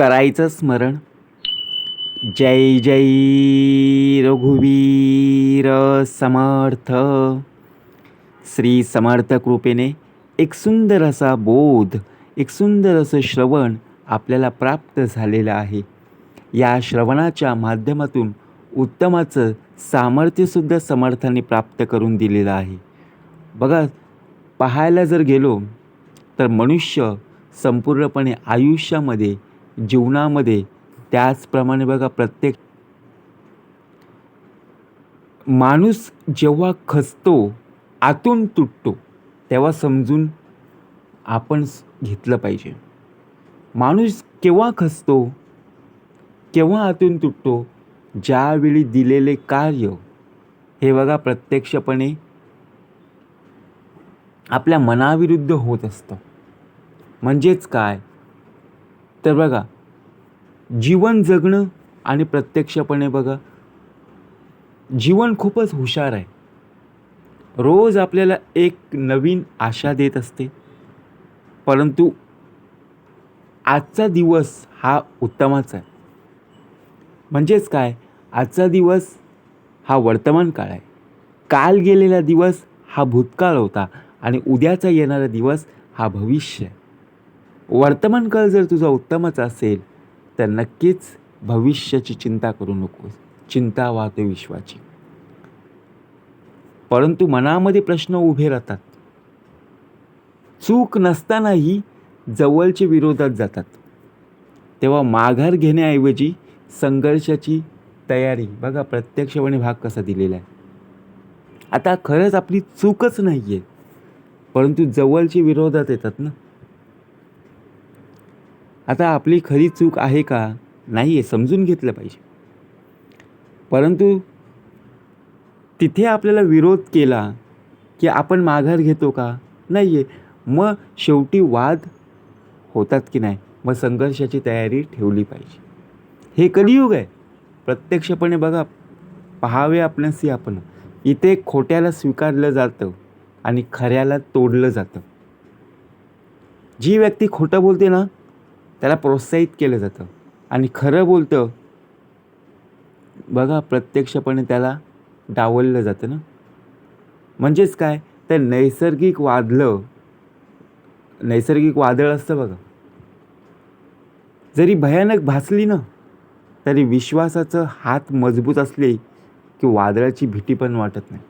करायचं स्मरण. जय जय रघुवीर समर्थ. श्री समर्थ कृपेने एक सुंदर असा बोध एक सुंदर असं श्रवण आपल्याला प्राप्त झालेलं आहे. या श्रवणाच्या माध्यमातून उत्तमाचं सामर्थ्यसुद्धा समर्थाने प्राप्त करून दिलेलं आहे. बघा पाहायला जर गेलो तर मनुष्य संपूर्णपणे आयुष्यामध्ये जीवनामध्ये त्याचप्रमाणे बघा प्रत्येक माणूस जेव्हा खचतो आतून तुटतो तेव्हा समजून आपण घेतलं पाहिजे. माणूस केव्हा खचतो केव्हा आतून तुटतो ज्यावेळी दिलेले कार्य हे बघा प्रत्यक्षपणे आपल्या मनाविरुद्ध होत असतं. म्हणजेच काय? तर बघा जीवन जगणं आणि प्रत्यक्षपणे बघा जीवन खूपच हुशार आहे. रोज आपल्याला एक नवीन आशा देत असते. परंतु आजचा दिवस हा उत्तमाचा आहे. म्हणजेच काय? आजचा दिवस हा वर्तमान काळ आहे. काल गेलेला दिवस हा भूतकाळ होता आणि उद्याचा येणारा दिवस हा भविष्य आहे. वर्तमान काळ जर तुझा उत्तमच असेल तर नक्कीच भविष्याची चिंता करू नकोस. चिंता वाहते विश्वाची. परंतु मनामध्ये प्रश्न उभे राहतात. चूक नसतानाही जवळचे विरोधात जातात. तेव्हा माघार घेण्याऐवजी संघर्षाची तयारी. बघा प्रत्यक्षपणे भाग कसा दिलेला आहे. आता खरंच आपली चूकच नाही आहे परंतु जवळचे विरोधात येतात ना. आता आपली खरी चूक आहे का? नाही आहे समजून घेतलं पाहिजे. परंतु तिथे आपल्याला विरोध केला की आपण माघार घेतो का? नाही आहे मग शेवटी वाद होतात की नाही? मग संघर्षाची तयारी ठेवली पाहिजे. हे कलियुग आहे. प्रत्यक्षपणे बघा पहावे आपणासी आपण. इथे खोट्याला स्वीकारलं जातं आणि खऱ्याला तोडलं जातं. जी व्यक्ती खोटं बोलते ना त्याला प्रोत्साहित केलं जातं. आणि खरं बोलतं बघा प्रत्यक्षपणे त्याला डावललं जातं ना. म्हणजेच काय? तर नैसर्गिक वादलं नैसर्गिक वादळ असतं बघा. जरी भयानक भासली ना तरी विश्वासाचं हात मजबूत असले की वादळाची भीती पण वाटत नाही.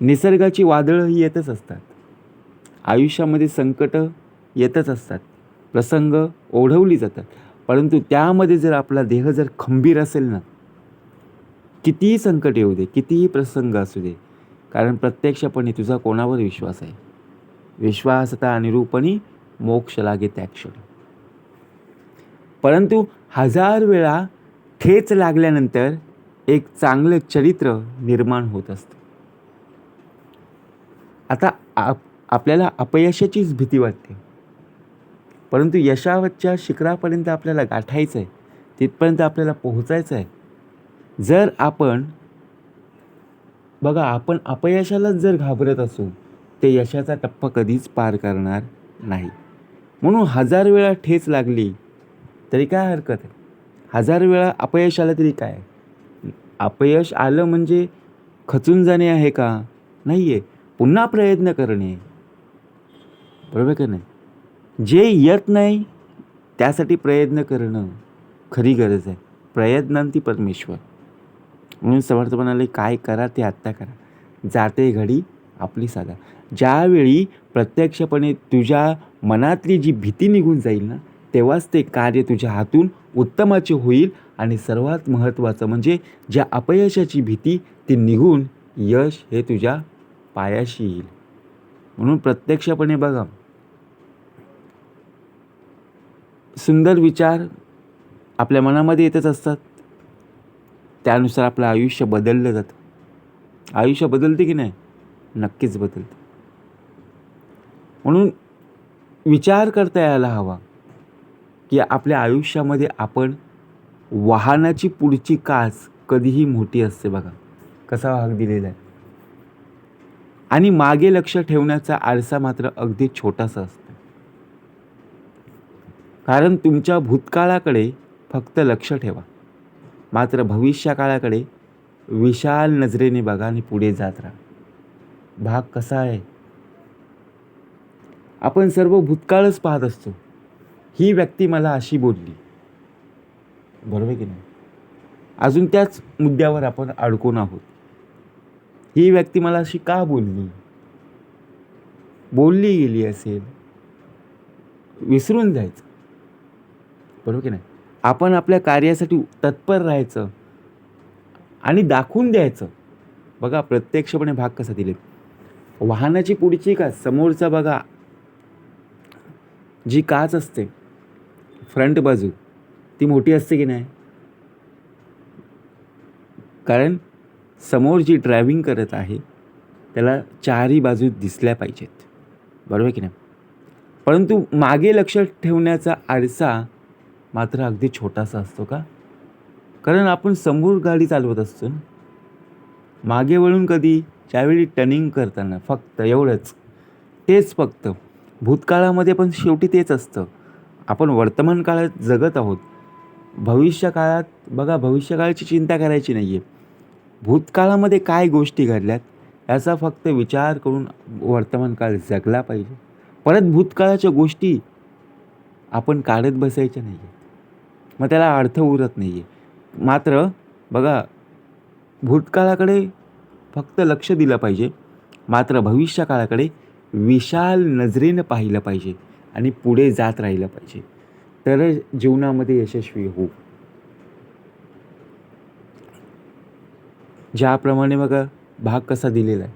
निसर्गाची वादळं ही येतच असतात. आयुष्यामध्ये संकटं येतच असतात. प्रसंग ओढवली जातात. परंतु त्यामध्ये जर आपला देह जर खंबीर असेल ना कितीही संकट येऊ दे कितीही प्रसंग असू दे कारण प्रत्यक्षपणे तुझा कोणावर विश्वास आहे? विश्वासता निरूपणी मोक्ष लागे त्या क्षणी. परंतु हजार वेळा ठेच लागल्यानंतर एक चांगलं चरित्र निर्माण होत असतं. आता आप आपल्याला अपयशाचीच भीती वाटते. परंतु यशावरच्या शिखरापर्यंत आपल्याला गाठायचं आहे तिथपर्यंत आपल्याला पोहोचायचं आहे. जर आपण बघा आपण अपयशालाच जर घाबरत असू ते यशाचा टप्पा कधीच पार करणार नाही. म्हणून हजार वेळा ठेच लागली तरी काय हरकत आहे? हजार वेळा अपयश आलं तरी काय? अपयश आलं म्हणजे खचून जाणे आहे का? नाही आहे पुन्हा प्रयत्न करणे. बरोबर का नाही? जे येत नाही त्यासाठी प्रयत्न करणं खरी गरज आहे. प्रयत्नांती परमेश्वर. म्हणून समर्थ म्हणाले काय करा ते आत्ता करा. जाते घडी आपली साधा. ज्यावेळी प्रत्यक्षपणे तुझ्या मनातली जी भीती निघून जाईल ना तेव्हाच ते कार्य तुझ्या हातून उत्तमाचे होईल आणि सर्वात महत्त्वाचं म्हणजे ज्या अपयशाची भीती ती निघून यश हे तुझ्या पायाशी येईल. म्हणून प्रत्यक्षपणे बघा सुंदर विचार आपल्या मनामध्ये येतच असतात. त्यानुसार आपलं आयुष्य बदललं जातं. आयुष्य बदलते की नाही? नक्कीच बदलतं. म्हणून विचार करता यायला हवा की आपल्या आयुष्यामध्ये आपण वाहनाची पुढची काच कधीही मोठी असते बघा. कसा भाग दिलेला आहे. आणि मागे लक्ष ठेवण्याचा आरसा मात्र अगदी छोटासा असतो. कारण तुमच्या भूतकाळाकडे फक्त लक्ष ठेवा. मात्र भविष्यकाळाकडे विशाल नजरेने बघा आणि पुढे जात राहा. भाग कसा आहे? आपण सर्व भूतकाळच पाहत असतो. ही व्यक्ती मला अशी बोलली. बरोबर की नाही? अजून त्याच मुद्द्यावर आपण अडकून आहोत. ही व्यक्ती मला अशी का बोलली? बोलली गेली असेल. विसरून जायचं. बरोबर की नाही? आपण आपल्या कार्यासाठी तत्पर राहायचं आणि दाखवून द्यायचं. बघा प्रत्यक्षपणे भाग कसा दिले वाहनाची पुढची का समोरचा बघा. जी काच असते फ्रंट बाजू ती मोठी असते की नाही? कारण समोर जी ड्रायव्हिंग करत आहे त्याला चारही बाजू दिसल्या पाहिजेत. बरोबर की नाही? परंतु मागे लक्ष ठेवण्याचा आरसा मात्र अगदी छोटासा असतो का? कारण आपण समोर गाडी चालवत असतो ना. मागे वळून कधी ज्यावेळी टर्निंग करताना फक्त एवढंच. तेच फक्त. भूतकाळामध्ये पण शेवटी तेच असतं. आपण वर्तमान काळात जगत आहोत. भविष्यकाळात बघा भविष्यकाळाची चिंता करायची नाही आहे भूतकाळामध्ये काय गोष्टी घडल्यात याचा फक्त विचार करून वर्तमान काळ जगला पाहिजे. परत भूतकाळाच्या गोष्टी आपण काढत बसायच्या नाही आहे मग त्याला अर्थ उरत नाही आहे मात्र बघा भूतकाळाकडे फक्त लक्ष दिलं पाहिजे. मात्र भविष्यकाळाकडे विशाल नजरेनं पाहिलं पाहिजे आणि पुढे जात राहिलं पाहिजे. तर जीवनामध्ये यशस्वी होऊ. ज्याप्रमाणे बघा भाग कसा दिलेला आहे.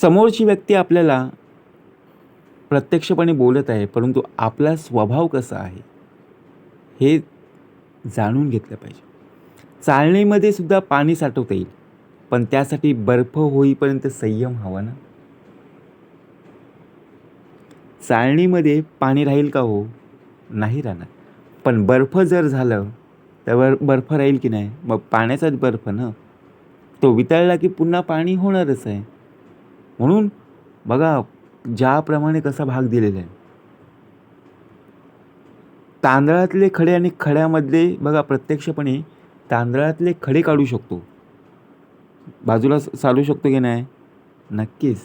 समोरची व्यक्ती आपल्याला प्रत्यक्षपणे बोलत आहे परंतु आपला स्वभाव कसा आहे हे जाणून घेतलं पाहिजे. चालणीमध्ये सुद्धा पाणी साठवता येईल पण त्यासाठी बर्फ होईपर्यंत संयम हवा ना? चाळणीमध्ये पाणी राहील का हो? नाही राहणार. पण बर्फ जर झालं तर बर बर्फ राहील की नाही? मग पाण्याचाच बर्फ ना? तो वितळला की पुन्हा पाणी होणारच आहे. म्हणून बघा ज्याप्रमाणे कसा भाग दिलेला आहे. तांदळातले खडे आणि खड्यामधले बघा प्रत्यक्षपणे तांदळातले खडे काढू शकतो. बाजूला चालू शकतो की नाही? नक्कीच.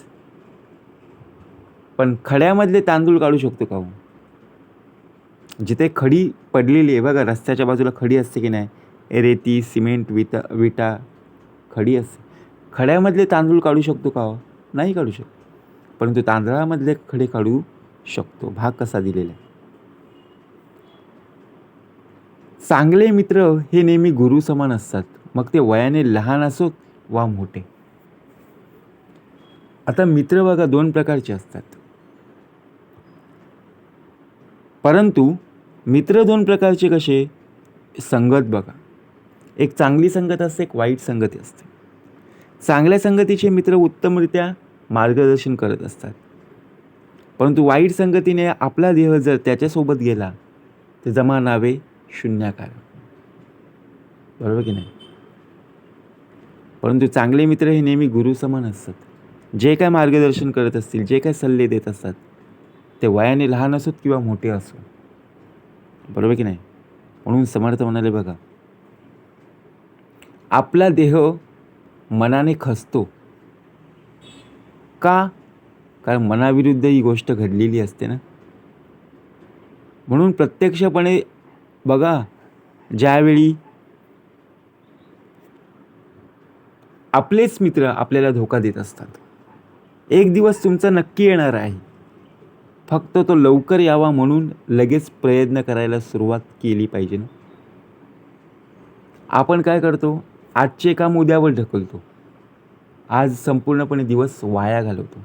पण खड्यामधले तांदूळ काढू शकतो का हो? जिथे खडी पडलेली आहे बघा रस्त्याच्या बाजूला खडी असते की नाही? रेती सिमेंट विटा विटा खडी असते. खड्यामधले तांदूळ काढू शकतो का हो? नाही काढू शकतो. परंतु तांदळामधले खडे काढू शकतो. भाग कसा दिलेला आहे? चांगले मित्र हे नेहमी गुरु समान असतात. मग ते वयाने लहान असोत वा मोठे? आता मित्र बघा दोन प्रकारचे असतात. परंतु मित्र दोन प्रकारचे कसे? संगत बघा. एक चांगली संगत असते एक वाईट संगती असते. चांगल्या संगतीचे मित्र उत्तमरित्या मार्गदर्शन करत असतात. परंतु वाईट संगतीने आपला देह जर त्याच्यासोबत गेला तर जमा नावे शून्याकार बरोबर की नाही? परंतु चांगले मित्र हे नेहमी गुरु समान असतात. जे काय मार्गदर्शन करत असतील जे काय सल्ले देत असतात ते वयाने लहान असोत किंवा मोठे असो. बरोबर की नाही? म्हणून समर्थ म्हणाले बघा आपला देह मनाने खसतो का? कारण मनाविरुद्ध ही गोष्ट घडलेली असते ना. म्हणून प्रत्यक्षपणे बघा ज्यावेळी आपलेच मित्र आपल्याला धोका देत असतात. एक दिवस तुमचा नक्की येणार आहे. फक्त तो लवकर यावा म्हणून लगेच प्रयत्न करायला सुरुवात केली पाहिजे ना. आपण काय करतो? आजचे काम उद्यावर ढकलतो. आज संपूर्णपणे दिवस वाया घालवतो.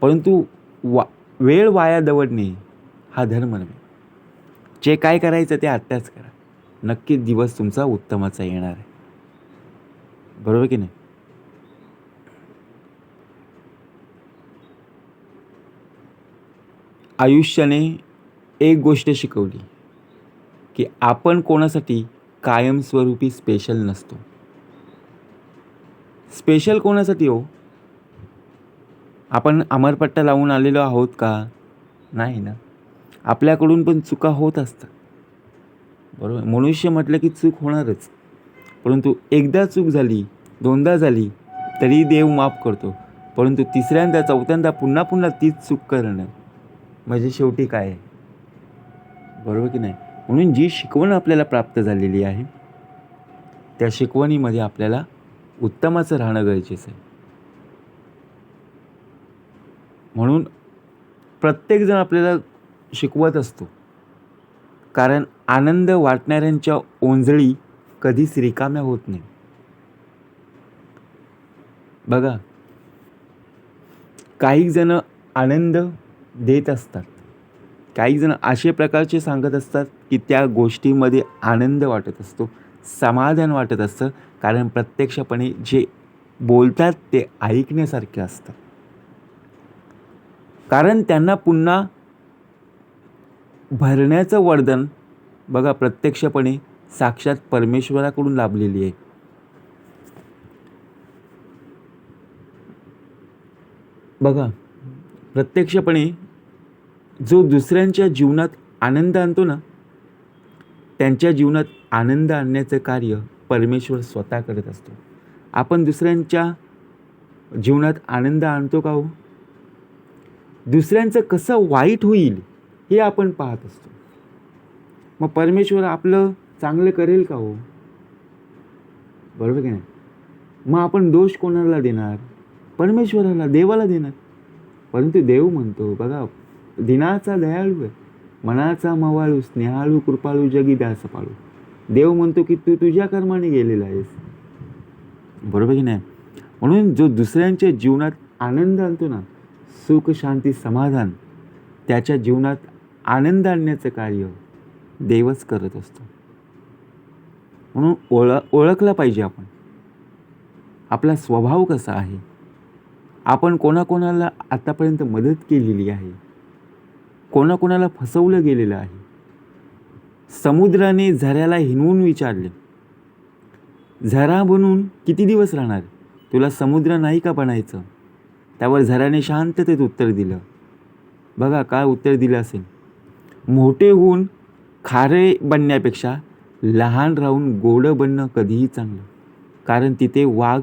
परंतु वा वेळ वाया दवडणे हा धर्म नव्हे. जे काय करायचं ते आत्ताच करा. नक्कीच दिवस तुमचा उत्तमाचा येणार आहे. बरोबर की नाही? आयुष्याने एक गोष्ट शिकवली की आपण कोणासाठी कायमस्वरूपी स्पेशल नसतो. स्पेशल कोणासाठी हो? आपण अमरपट्टा लावून आलेलो आहोत का? नाही ना. आपल्याकडून पण चुका होत असतात. बरोबर? मनुष्य म्हटलं की चूक होणारच. परंतु एकदा चूक झाली दोनदा झाली तरी देव माफ करतो. परंतु तिसऱ्यांदा चौथ्यांदा पुन्हा पुन्हा तीच चूक करणं म्हणजे शेवटी काय? आहे बरोबर की नाही? म्हणून जी शिकवण आपल्याला प्राप्त झालेली आहे त्या शिकवणीमध्ये आपल्याला उत्तमाचं राहणं गरजेचं आहे. म्हणून प्रत्येकजण आपल्याला शिकवत असतो. कारण आनंद वाटणाऱ्यांच्या ओंजळी कधीच रिकाम्या होत नाही. बघा काही जण आनंद देत असतात. काही जण असे प्रकारचे सांगत असतात की त्या गोष्टीमध्ये आनंद वाटत असतो. समाधान वाटत असतं. कारण प्रत्यक्षपणे जे बोलतात ते ऐकण्यासारखे असतं. कारण त्यांना पुन्हा भरण्याचं वरदान बघा प्रत्यक्षपणे साक्षात परमेश्वराकडून लाभलेली आहे. बघा प्रत्यक्षपणे जो दुसऱ्यांच्या जीवनात आनंद आणतो ना त्यांच्या जीवनात आनंद आणण्याचं कार्य परमेश्वर स्वतः करत असतो. आपण दुसऱ्यांच्या जीवनात आनंद आणतो का हो? दुसऱ्यांचं कसं वाईट होईल हे आपण पाहत असतो. मग परमेश्वर आपलं चांगलं करेल का हो? बरोबर की नाही? मग आपण दोष कोणाला देणार? परमेश्वराला देवाला देणार? परंतु देव म्हणतो बघा दिनाचा दयाळू आहे मनाचा मवाळू स्नेहाळू कृपाळू जगी द्यास पाळू देव म्हणतो की तू तुझ्या कर्माने गेलेला आहेस. बरोबर की नाही? म्हणून जो दुसऱ्यांच्या जीवनात आनंद आणतो ना सुख शांती समाधान त्याच्या जीवनात आनंद आणण्याचं कार्य देवच करत असतो. म्हणून ओळ ओळखला पाहिजे आपण. आपला स्वभाव कसा आहे? आपण कोणाकोणाला आतापर्यंत मदत केलेली आहे? कोणाकोणाला फसवलं गेलेलं आहे? समुद्राने झऱ्याला हिनवून विचारले झरा बनून किती दिवस राहणार? तुला समुद्र नाही का बनायचं? त्यावर झऱ्याने शांततेत उत्तर दिलं बघा काय उत्तर दिलं असेल. मोठे होऊन खारे बनण्यापेक्षा लहान राहून गोडं बनणं कधीही चांगलं कारण तिथे वाघ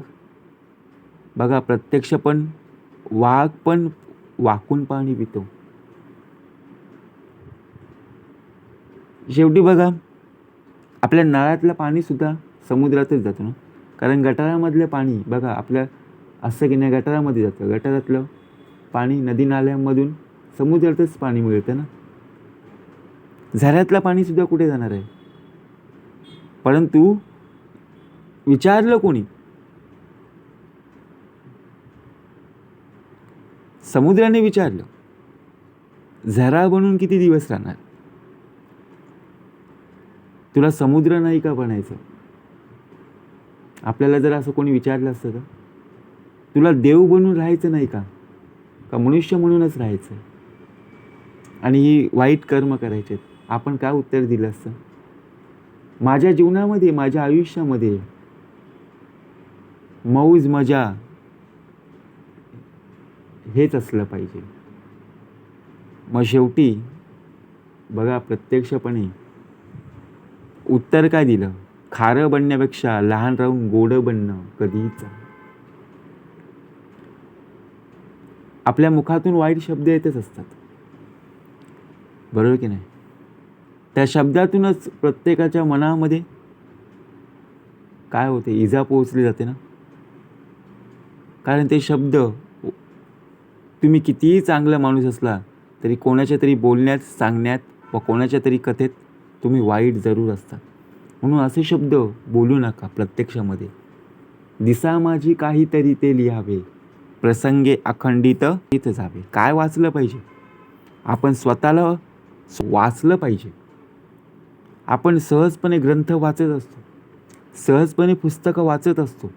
बघा प्रत्यक्ष पण वाघ पण वाकून पाणी पितो. शेवटी बघा आपल्या नळातलं पाणीसुद्धा समुद्रातच जातं ना. कारण गटारामधलं पाणी बघा आपल्या असं की नाही गटारामध्ये जातं. गटारातलं पाणी नदी नाल्यांमधून समुद्रातच पाणी मिळतं ना. झऱ्यातलं पाणीसुद्धा कुठे जाणार आहे? परंतु विचारलं कोणी? समुद्राने विचारलं झरा बनून किती दिवस राहणार? तुला समुद्र नाही का बनायचं? आपल्याला जर असं कोणी विचारलं असतं का? तुला देव बनून राहायचं नाही का? का मनुष्य म्हणूनच राहायचं? आणि ही वाईट कर्म करायचे आपण काय उत्तर दिलं असतं? माझ्या जीवनामध्ये माझ्या आयुष्यामध्ये मौज मजा हेच असलं पाहिजे. मग शेवटी बघा प्रत्यक्षपणे उत्तर काय दिलं? खारं बनण्यापेक्षा लहान राहून गोडं बनणं कधीही आपल्या मुखातून वाईट शब्द येतच असतात. बरोबर की नाही? त्या शब्दातूनच प्रत्येकाच्या मनामध्ये काय होते? इजा पोहोचली जाते ना? कारण ते शब्द तुम्ही कितीही चांगला माणूस असला तरी कोणाच्या तरी बोलण्यात सांगण्यात व कोणाच्या तरी कथेत तुम्ही वाईट जरूर असतात म्हणून असे शब्द बोलू नका प्रत्यक्षामध्ये. दिसा माझी काहीतरी ते लिहावे. प्रसंगे अखंडित तिथं जावे. काय वाचलं पाहिजे? आपण स्वतःला वाचलं पाहिजे. आपण सहजपणे ग्रंथ वाचत असतो. सहजपणे पुस्तकं वाचत असतो.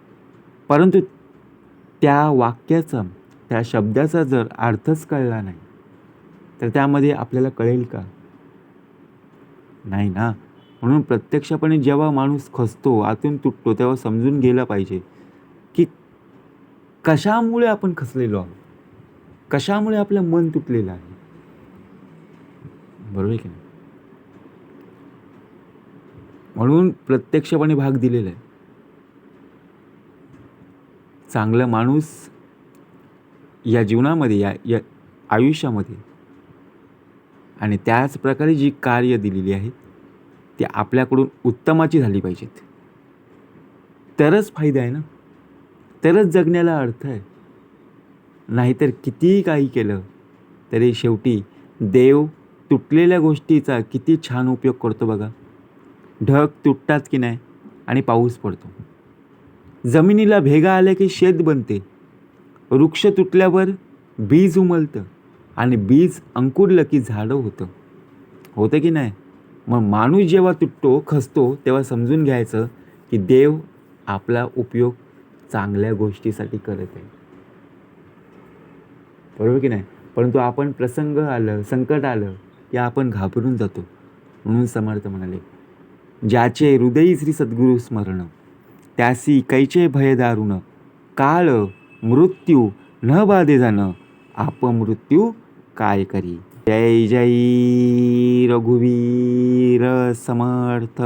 परंतु त्या वाक्याचा त्या शब्दाचा जर अर्थच कळला नाही तर त्यामध्ये आपल्याला कळेल का? नाही ना? म्हणून प्रत्यक्षपणे जेव्हा माणूस खचतो आतून तुटतो तेव्हा समजून गेलं पाहिजे की कशामुळे आपण खचलेलो आहोत? कशामुळे आपलं मन तुटलेलं आहे? बरोबर आहे की नाही? म्हणून प्रत्यक्षपणे भाग दिलेला आहे. चांगला माणूस या जीवनामध्ये या या आयुष्यामध्ये आणि त्याच प्रकारे जी कार्य दिलेली आहेत ती आपल्याकडून उत्तमाची झाली पाहिजेत. तरच फायदा आहे ना? तरच जगण्याला अर्थ आहे. नाहीतर कितीही काही केलं तरी शेवटी देव तुटलेल्या गोष्टीचा किती छान उपयोग करतो बघा. ढग तुटतात की नाही आणि पाऊस पडतो. जमिनीला भेगा आल्या की शेत बनते. वृक्ष तुटल्यावर बीज उमलतं आणि बीज अंकुरलं की झाडं होतं. होतं की नाही? मग माणूस जेव्हा तुटतो खचतो तेव्हा समजून घ्यायचं की देव आपला उपयोग चांगल्या गोष्टीसाठी करत आहे. बरोबर की नाही? परंतु आपण प्रसंग आलं संकट आलं की आपण घाबरून जातो म्हणून समर्थ म्हणाले. ज्याचे हृदयी श्री सद्गुरु स्मरण त्यासी कैचे भय दारुण काळ मृत्यू न बाधे जाणं अपमृत्यू काय करी? जय जय रघुवीर समर्थ।